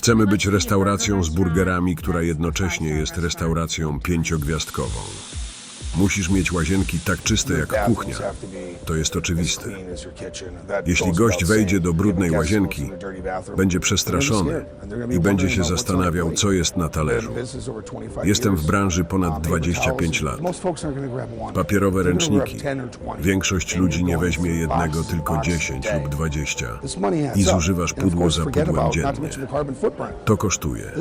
Chcemy być restauracją z burgerami, która jednocześnie jest restauracją pięciogwiazdkową. Musisz mieć łazienki tak czyste jak kuchnia. To jest oczywiste. Jeśli gość wejdzie do brudnej łazienki, będzie przestraszony i będzie się zastanawiał, co jest na talerzu. Jestem w branży ponad 25 lat. Papierowe ręczniki. Większość ludzi nie weźmie jednego, tylko 10 lub 20 i zużywasz pudło za pudłem dziennie. To kosztuje,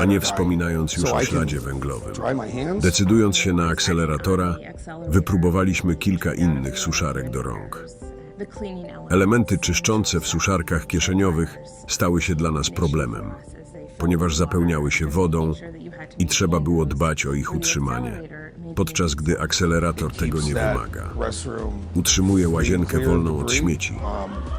a nie wspominając już o śladzie węglowym. Decydując się na akceleratora, wypróbowaliśmy kilka innych suszarek do rąk. Elementy czyszczące w suszarkach kieszeniowych stały się dla nas problemem, ponieważ zapełniały się wodą i trzeba było dbać o ich utrzymanie, podczas gdy akcelerator tego nie wymaga. Utrzymuje łazienkę wolną od śmieci.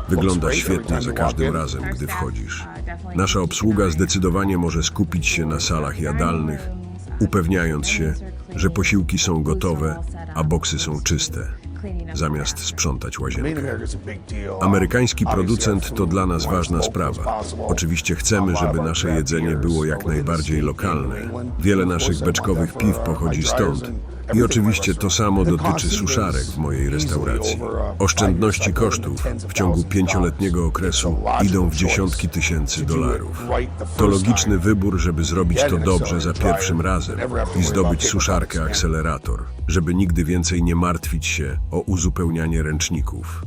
Wygląda świetnie za każdym razem, gdy wchodzisz. Nasza obsługa zdecydowanie może skupić się na salach jadalnych, upewniając się, że posiłki są gotowe, a boksy są czyste, zamiast sprzątać łazienkę. Amerykański producent to dla nas ważna sprawa. Oczywiście chcemy, żeby nasze jedzenie było jak najbardziej lokalne. Wiele naszych beczkowych piw pochodzi stąd. I oczywiście to samo dotyczy suszarek w mojej restauracji. Oszczędności kosztów w ciągu pięcioletniego okresu idą w dziesiątki tysięcy dolarów. To logiczny wybór, żeby zrobić to dobrze za pierwszym razem i zdobyć suszarkę akcelerator, żeby nigdy więcej nie martwić się o uzupełnianie ręczników.